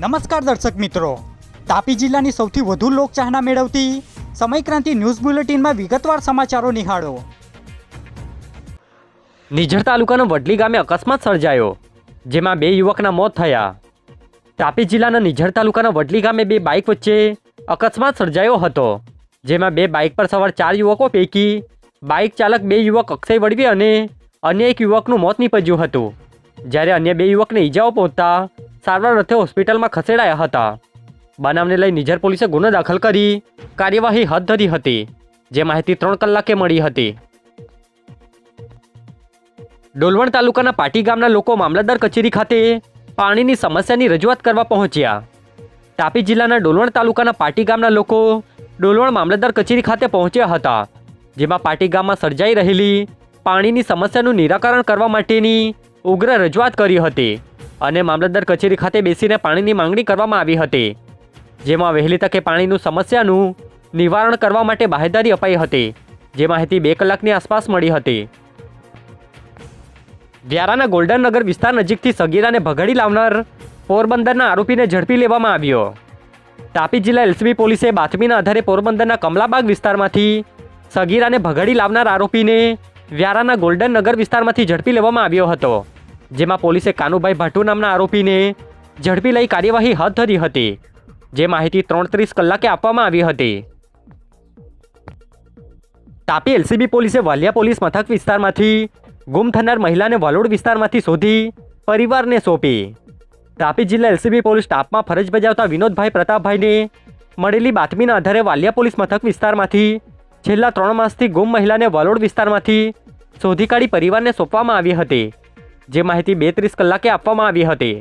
નમસ્કાર દર્શક મિત્રો. તાપી જિલ્લાની સૌથી વધુ લોકચાહના મેળવતી સમયક્રાંતિ ન્યૂઝ બુલેટિનમાં વિગતવાર સમાચારો નિહાળો. નિઝર તાલુકાના વડલી ગામે અકસ્માત સર્જાયો, જેમાં બે યુવકના મોત થયા. તાપી જિલ્લાના નિઝર તાલુકાના વડલી ગામે બે બાઇક વચ્ચે અકસ્માત સર્જાયો હતો, જેમાં બે બાઇક પર સવાર ચાર યુવકો પૈકી બાઇક ચાલક બે યુવક અક્ષય વળવી અને અન્ય એક યુવકનું મોત નીપજ્યું હતું. જ્યારે અન્ય બે યુવકને ઈજાઓ પહોંચતા સારવાર અર્થે હોસ્પિટલમાં ખસેડાયા હતા. બનાવને લઈ નિઝર પોલીસે ગુનો દાખલ કરી, કાર્યવાહી હાથ ધરી હતી, જે માહિતી ત્રણ કલાકે મળી હતી. ડોલવણ તાલુકાના પાટી ગામના લોકો મામલતદાર કચેરી ખાતે પાણીની સમસ્યાની રજૂઆત કરવા પહોંચ્યા. તાપી જિલ્લાના ડોલવણ તાલુકાના પાટી ગામના લોકો ડોલવણ મામલતદાર કચેરી ખાતે પહોંચ્યા હતા, જેમાં પાટી ગામમાં સર્જાઈ રહેલી પાણીની સમસ્યાનું નિરાકરણ કરવા માટેની ઉગ્ર રજૂઆત કરી હતી. અને મામલતદાર કચેરી ખાતે બેસીને પાણીની માંગણી કરવામાં આવી હતી. જેમાં વહેલી તકે પાણીનું સમસ્યાનું નિવારણ કરવા માટે બાહેદારી અપાઈ હતી. જે માહિતી બે કલાકની આસપાસ મળી હતી. વ્યારાના ગોલ્ડન નગર વિસ્તાર નજીકથી સગીરાને ભગાડી લાવનાર પોરબંદરના આરોપીને ઝડપી લેવામાં આવ્યો. તાપી જિલ્લા એલસીબી પોલીસે બાતમીના આધારે પોરબંદરના કમલાબાગ વિસ્તારમાંથી સગીરાને ભગાડી લાવનાર આરોપીને વ્યારાના ગોલ્ડન નગર વિસ્તારમાંથી ઝડપી લેવામાં આવ્યો હતો. જેમાં પોલીસે કાનુભાઈ ભાટુ નામના આરોપીને ઝડપી લઈ કાર્યવાહી હાથ ધરી હતી, જે માહિતી ત્રણ ત્રીસ કલાકે આપવામાં આવી હતી. તાપી એલસીબી પોલીસે વાલિયા પોલીસ મથક વિસ્તારમાંથી ગુમ થનાર મહિલાને વલોડ વિસ્તારમાંથી શોધી પરિવારને સોંપી. તાપી જિલ્લા એલસીબી પોલીસ સ્ટાફમાં ફરજ બજાવતા વિનોદભાઈ પ્રતાપભાઈને મળેલી બાતમીના આધારે વાલિયા પોલીસ મથક વિસ્તારમાંથી છેલ્લા ત્રણ માસથી ગુમ મહિલાને વલોડ વિસ્તારમાંથી શોધી કાઢી પરિવારને સોંપવામાં આવી હતી. જે માહિતી બે ત્રીસ કલાકે આપવામાં આવી હતી.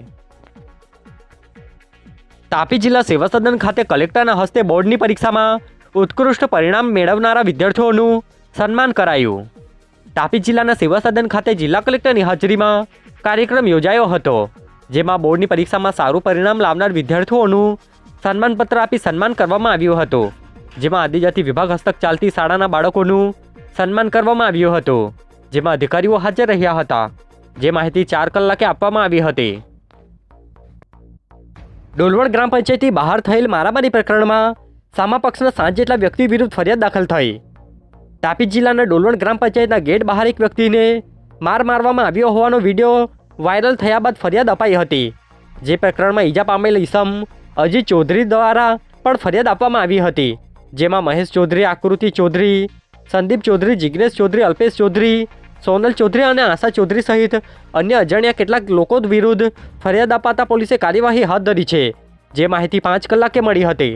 તાપી જિલ્લા સેવા સદન ખાતે કલેક્ટરના હસ્તે બોર્ડની પરીક્ષામાં ઉત્કૃષ્ટ પરિણામ મેળવનારા વિદ્યાર્થીઓનું સન્માન કરાયું. તાપી જિલ્લાના સેવા સદન ખાતે જિલ્લા કલેક્ટરની હાજરીમાં કાર્યક્રમ યોજાયો હતો, જેમાં બોર્ડની પરીક્ષામાં સારું પરિણામ લાવનાર વિદ્યાર્થીઓનું સન્માનપત્ર આપી સન્માન કરવામાં આવ્યું હતું, જેમાં આદિજાતિ વિભાગ હસ્તક ચાલતી શાળાના બાળકોનું સન્માન કરવામાં આવ્યું હતું, જેમાં અધિકારીઓ હાજર રહ્યા હતા. જે માહિતી ચાર કલાકે આપવામાં આવી હતી. ડોલવણ ગ્રામ પંચાયતથી બહાર થયેલ મારામારી પ્રકરણમાં સામા પક્ષના સાત જેટલા વ્યક્તિ વિરુદ્ધ ફરિયાદ દાખલ થઈ. તાપી જિલ્લાના ડોલવણ ગ્રામ પંચાયતના ગેટ બહાર એક વ્યક્તિને માર મારવામાં આવ્યો હોવાનો વીડિયો વાયરલ થયા બાદ ફરિયાદ અપાઈ હતી. જે પ્રકરણમાં ઈજા પામેલ ઈસમ અજીત ચૌધરી દ્વારા પણ ફરિયાદ આપવામાં આવી હતી. જેમાં મહેશ ચૌધરી, આકૃતિ ચૌધરી, સંદીપ ચૌધરી, જિગ્નેશ ચૌધરી, અલ્પેશ ચૌધરી સોનલ ચૌધરી અને આશા ચૌધરી સહિત અન્ય અજાણ્યા કેટલાક લોકો વિરુદ્ધ ફરિયાદ અપાતા પોલીસે કાર્યવાહી હાથ ધરી છે, જે માહિતી પાંચ કલાકે મળી હતી.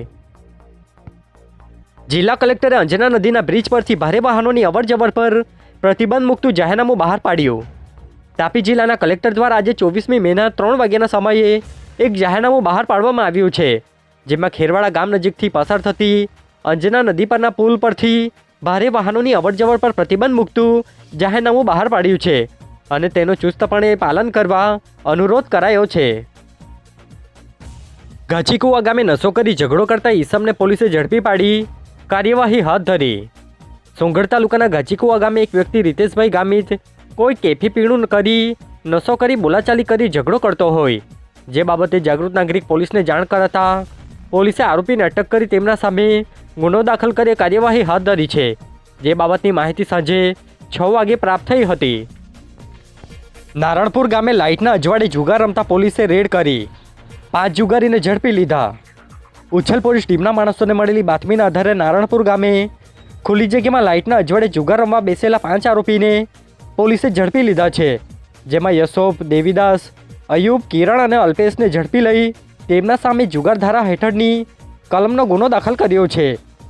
જિલ્લા કલેક્ટરે અંજના નદીના બ્રિજ પરથી ભારે વાહનોની અવરજવર પર પ્રતિબંધ મૂકતું જાહેરનામું બહાર પાડ્યું. તાપી જિલ્લાના કલેક્ટર દ્વારા આજે ચોવીસમી મેના ત્રણ વાગ્યાના સમયે એક જાહેરનામું બહાર પાડવામાં આવ્યું છે, જેમાં ખેરવાડા ગામ નજીકથી પસાર થતી અંજના નદી પરના પુલ પરથી ભારે વાહનોની અવરજવર પર પ્રતિબંધ મૂકતું જાહેરનામું બહાર પાડ્યું છે અને તેનું ચુસ્તપણે પાલન કરવા અનુરોધ કરાયો છે. ગાચીકુવા ગામે નશો કરી ઝઘડો કરતા ઈસમને પોલીસે ઝડપી પાડી કાર્યવાહી હાથ ધરી. સોંગઢ તાલુકાના ગાચીકુવા ગામે એક વ્યક્તિ રીતેશભાઈ ગામિત કોઈ કેફી પીણું કરી, નશો કરી બોલાચાલી કરી ઝઘડો કરતો હોય. જે બાબતે જાગૃત નાગરિક પોલીસને જાણ કરાતા પોલીસે આરોપીને અટક કરી તેમના સામે ગુનો દાખલ કરી કાર્યવાહી હાથ ધરી છે. જે બાબતની માહિતી સાંજે છ વાગે પ્રાપ્ત થઈ હતી. નારણપુર ગામે લાઇટના અજવાળે જુગાર રમતા પોલીસે રેડ કરી. પાંચ જુગારીને ઝડપી લીધા. ઉછલ પોલીસ ટીમના માણસોને મળેલી બાતમીના આધારે નારણપુર ગામે ખુલ્લી જગ્યામાં લાઇટના અજવાળે જુગાર રમવા બેસેલા પાંચ આરોપીને પોલીસે ઝડપી લીધા છે. જેમાં યશોપ દેવીદાસ, અયુબ, કિરણ અને અલ્પેશને ઝડપી લઈ તેમના સામે જુગાર ધારા હેઠળની કલમનો ગુનો દાખલ કર્યો છે.